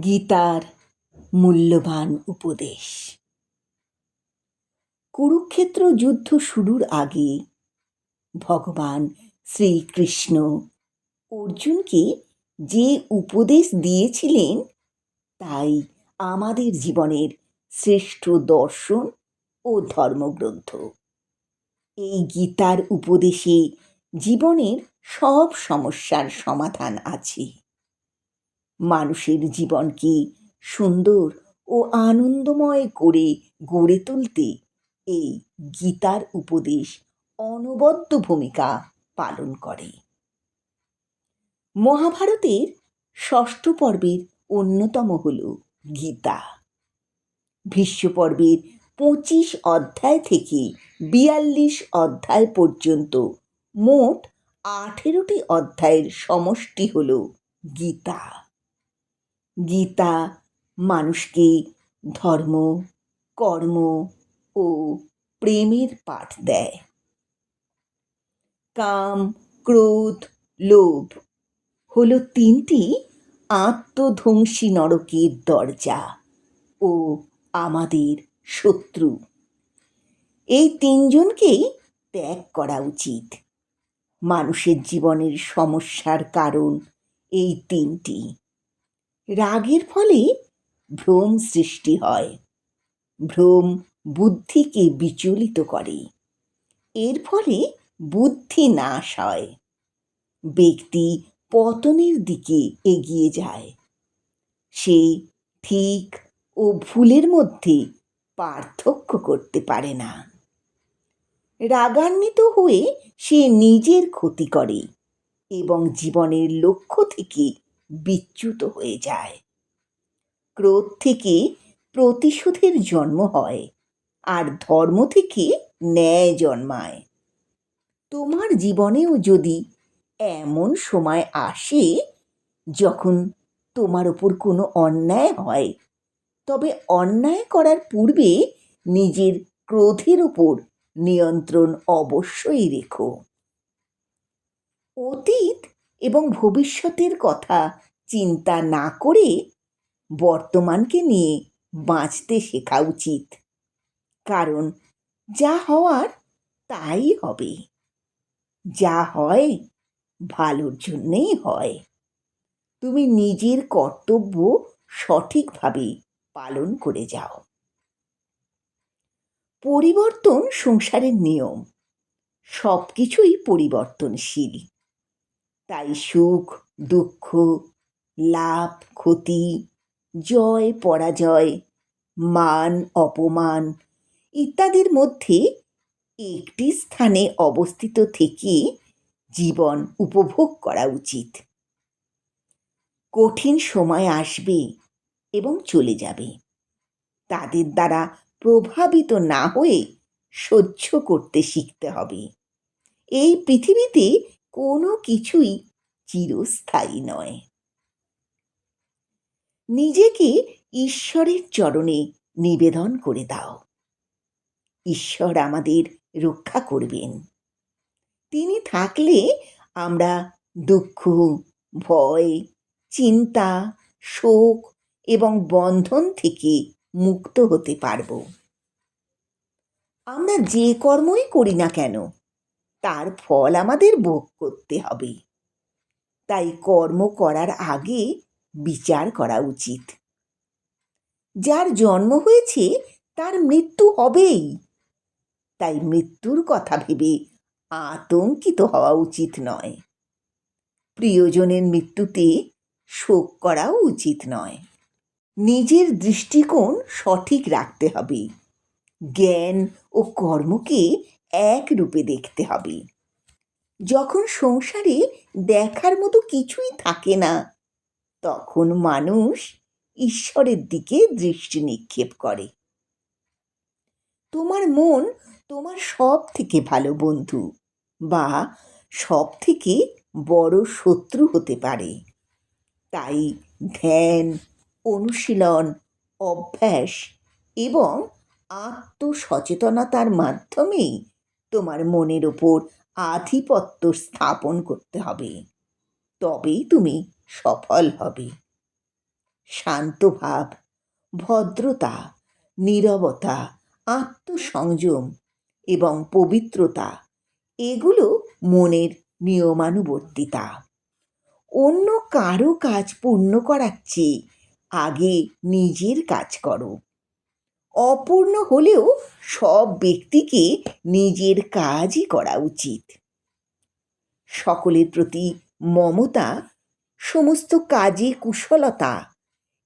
গীতার মূল্যবান উপদেশ। কুরুক্ষেত্র যুদ্ধ শুরুর আগে ভগবান শ্রীকৃষ্ণ অর্জুনকে যে উপদেশ দিয়েছিলেন, তাই আমাদের জীবনের শ্রেষ্ঠ দর্শন ও ধর্মগ্রন্থ। এই গীতার উপদেশে জীবনের সব সমস্যার সমাধান আছে। মানুষের জীবনকে সুন্দর ও আনন্দময় করে গড়ে তুলতে? এই গীতার উপদেশ অনবদ্য ভূমিকা পালন করে। মহাভারতের ষষ্ঠ পর্বের অন্যতম হল গীতা। ভীষ্ম পর্বের পঁচিশ অধ্যায় থেকে বিয়াল্লিশ অধ্যায় পর্যন্ত মোট আঠেরোটি অধ্যায়ের সমষ্টি হল গীতা। গীতা, মানুষকে ধর্ম, কর্ম ও প্রেমের পাঠ দেয়। কাম, ক্রোধ, লোভ হলো তিনটি আত্মধ্বংসী নরকের দরজা ও আমাদের শত্রু। এই তিনজনকেই ত্যাগ করা উচিত। মানুষের জীবনের সমস্যার কারণ এই তিনটি। রাগের ফলে ভ্রম সৃষ্টি হয়। ভ্রম বুদ্ধিকে বিচলিত করে। এর ফলে বুদ্ধি নাশ হয়। ব্যক্তি পতনের দিকে এগিয়ে যায়। সে ঠিক ও ভুলের মধ্যে পার্থক্য করতে পারে না। রাগান্বিত হয়ে সে নিজের ক্ষতি করে এবং জীবনের লক্ষ্য থেকে বিচ্যুত হয়ে যায়। ক্রোধ থেকে প্রতিশোধের জন্ম হয় আর ধর্ম থেকে ন্যায় জন্মায়। তোমার জীবনেও যদি এমন সময় আসে যখন তোমার ওপর কোনো অন্যায় হয়, তবে অন্যায় করার পূর্বে নিজের ক্রোধের ওপর নিয়ন্ত্রণ অবশ্যই রেখো। অতীত এবং ভবিষ্যতের কথা চিন্তা না করে বর্তমানকে নিয়ে বাঁচতে শেখা উচিত। কারণ যা হওয়ার তাই হবে। যা হয় ভালোর জন্যেই হয়। তুমি নিজের কর্তব্য সঠিকভাবে পালন করে যাও। পরিবর্তন সংসারের নিয়ম। সব কিছুই পরিবর্তনশীল। তাই সুখ, দুঃখ, লাভ, ক্ষতি, জয়, পরাজয়, মান, অপমান ইত্যাদির মধ্যে একটি স্থানে অবস্থিত থেকে জীবন উপভোগ করা উচিত। কঠিন সময় আসবে এবং চলে যাবে। তাদের দ্বারা প্রভাবিত না হয়ে সহ্য করতে শিখতে হবে। এই পৃথিবীতে কোনো কিছুই চিরস্থায়ী নয়। নিজেকে ঈশ্বরের চরণে নিবেদন করে দাও। ঈশ্বর আমাদের রক্ষা করবেন। তিনি থাকলে আমরা দুঃখ, ভয়, চিন্তা, শোক এবং বন্ধন থেকে মুক্ত হতে পারব। আমরা যে কর্মই করি না কেন তার ফল আমাদের ভোগ করতে হবে। তাই কর্ম করার আগে বিচার করা উচিত। যার জন্ম হয়েছে, তার মৃত্যু হবেই। তাই মৃত্যুর কথা ভেবে আতঙ্কিত হওয়া উচিত নয়। প্রিয়জনের মৃত্যুতে শোক করাও উচিত নয়। নিজের দৃষ্টিকোণ সঠিক রাখতে হবে। জ্ঞান ও কর্মকে এক রূপে দেখতে হবে। যখন সংসারে দেখার মতো কিছুই থাকে না, তখন মানুষ ঈশ্বরের দিকে দৃষ্টি নিক্ষেপ করে। তোমার মন তোমার সব থেকে ভালো বন্ধু বা সব থেকে বড় শত্রু হতে পারে। তাই ধ্যান, অনুশীলন, অভ্যাস এবং আত্মসচেতনতার মাধ্যমেই তোমার মনের ওপর আধিপত্য স্থাপন করতে হবে। তবেই তুমি সফল হবে। শান্তভাব, ভদ্রতা, নীরবতা, আত্মসংযম এবং পবিত্রতা, এগুলো মনের নিয়মানুবর্তিতা। অন্য কারও কাজ পূর্ণ করার চেয়ে আগে নিজের কাজ করো। অপূর্ণ হলেও সব ব্যক্তিকে নিজের কাজই করা উচিত। সকলের প্রতি মমতা, সমস্ত কাজে কুশলতা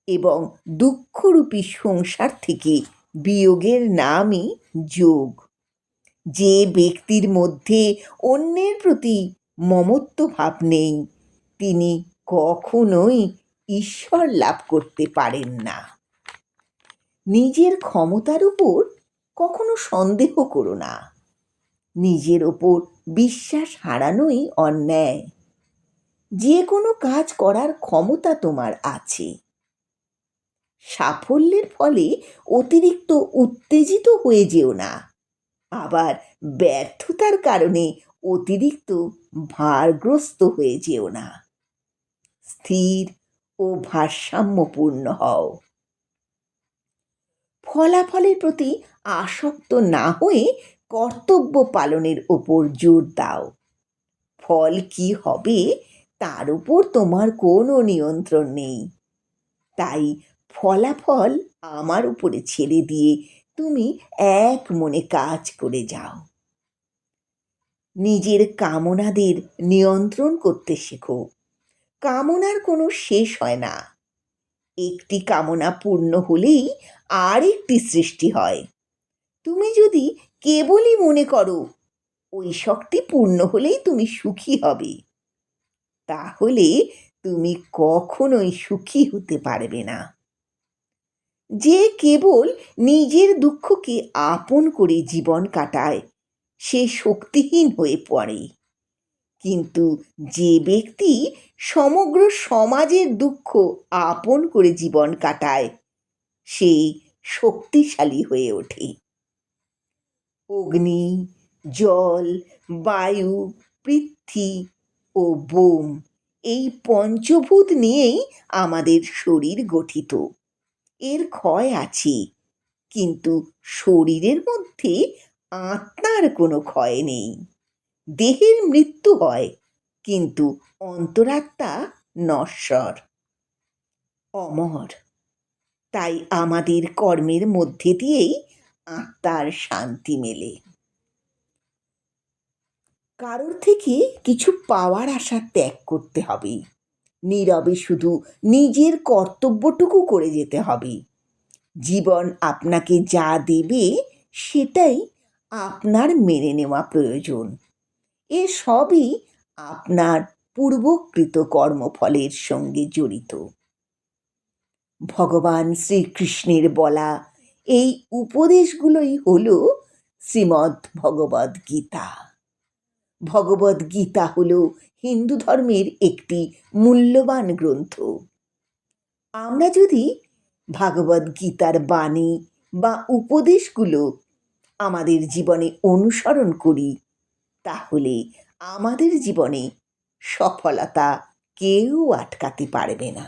এবং দুঃখরূপী সংসার থেকে বিয়োগের নামই যোগ। যে ব্যক্তির মধ্যে অন্যের প্রতি মমত্ব ভাব নেই, তিনি কখনোই ঈশ্বর লাভ করতে পারেন না। নিজের ক্ষমতার উপর কখনো সন্দেহ করো না। নিজের ওপর বিশ্বাস হারানোই অন্যায়। যে কোনো কাজ করার ক্ষমতা তোমার আছে। সাফল্যের ফলে অতিরিক্ত উত্তেজিত হয়ে যেও না। আবার ব্যর্থতার কারণে অতিরিক্ত ভারগ্রস্ত হয়ে যেও না। স্থির ও ভারসাম্যপূর্ণ হও। ফলাফলের প্রতি আসক্ত না হয়ে কর্তব্য পালনের ওপর জোর দাও। ফল কি হবে তার উপর তোমার কোনো নিয়ন্ত্রণ নেই। তাই ফলাফল আমার উপরে ছেড়ে দিয়ে তুমি এক মনে কাজ করে যাও। নিজের কামনাদের নিয়ন্ত্রণ করতে শেখো। কামনার কোনো শেষ হয় না। একটি কামনা পূর্ণ হলেই আর একটি সৃষ্টি হয়। তুমি যদি কেবলই মনে করো, ওই শক্তি পূর্ণ হলেই তুমি সুখী হবে, তাহলে তুমি কখনোই সুখী হতে পারবে না। যে কেবল নিজের দুঃখকে আপন করে জীবন কাটায়, সে শক্তিহীন হয়ে পড়ে। কিন্তু যে ব্যক্তি সমগ্র সমাজের দুঃখ আপন করে জীবন কাটায়। সে শক্তিশালী হয়ে ওঠে। অগ্নি, জল, বায়ু, পৃথ্বী ও বোম এই পঞ্চভূত নিয়েই আমাদের শরীর গঠিত। এর ক্ষয় আছে, কিন্তু শরীরের মধ্যে আত্মার কোনো ক্ষয় নেই। দেহের মৃত্যু হয় কিন্তু অন্তরাত্মা নশ্বর। অমর। তাই আমাদের কর্মের মধ্যে দিয়েই আত্মার শান্তি মেলে। কারোর থেকে কিছু পাওয়ার আশা ত্যাগ করতে হবে। নীরবে শুধু নিজের কর্তব্যটুকু করে যেতে হবে। জীবন আপনাকে যা দেবে সেটাই আপনার মেনে নেওয়া প্রয়োজন। এ সবই আপনার পূর্বকৃত কর্মফলের সঙ্গে জড়িত। ভগবান শ্রীকৃষ্ণের বলা এই উপদেশগুলোই হল শ্রীমদ্ ভগবদ গীতা। ভগবদ গীতা হল হিন্দু ধর্মের একটি মূল্যবান গ্রন্থ। আমরা যদি ভাগবত গীতার বাণী বা উপদেশগুলো আমাদের জীবনে অনুসরণ করি, তাহলে আমাদের জীবনে সফলতা কেউ আটকাতে পারবে না।